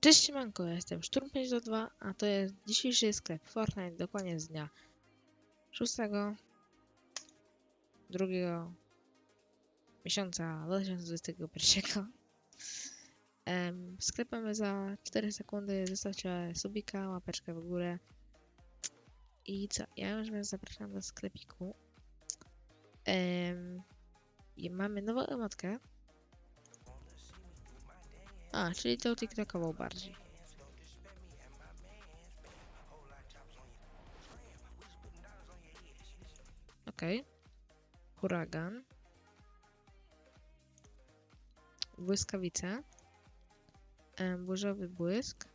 Cześć manko, ja jestem Szturm 522, a to jest dzisiejszy sklep Fortnite dokładnie z dnia 6 drugiego miesiąca 2021. Em, sklep mamy za 4 sekundy, zostawcie subika, łapeczkę w górę. I co, ja już was zapraszam do sklepiku. I mamy nową emotkę. A, czyli tą TikTokową bardziej. Okej. Huragan. Błyskawice. Burzowy błysk.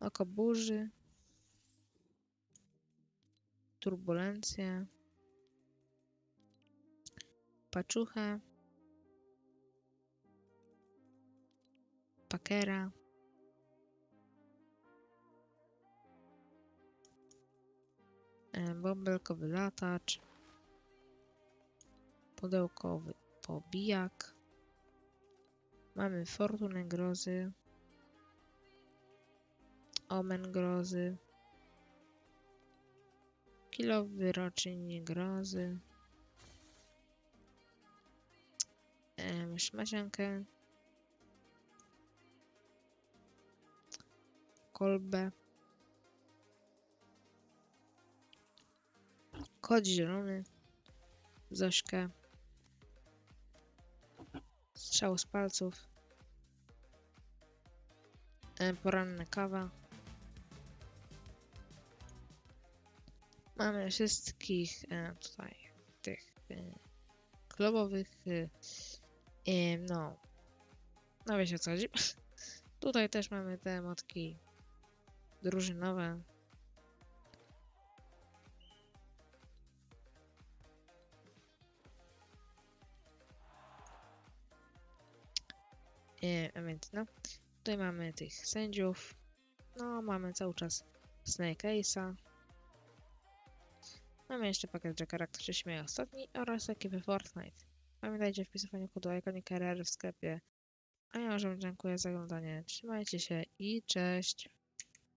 Oko burzy. Turbulencja. Paczucha. Pakera. e, Bąbelkowy latacz. Pudełkowy pobijak. Mamy fortunę grozy. Omen grozy. Kilowy roczyn grozy. Em, Szmaciankę. Kolbę. Kod zielony. Zośkę. Strzał z palców. E, Poranna kawa. Mamy wszystkich e, tutaj tych e, klubowych e, no no wiecie o co chodzi. Tutaj też mamy te emotki drużynowe. E, a więc no, tutaj mamy tych sędziów. No, mamy cały czas Snake Ace'a. Mamy jeszcze pakiet Jackera, który się śmieje ostatni oraz ekipy Fortnite. Pamiętajcie o wpisywaniu kodu Iconic w sklepie. A ja wam dziękuję za oglądanie. Trzymajcie się i cześć!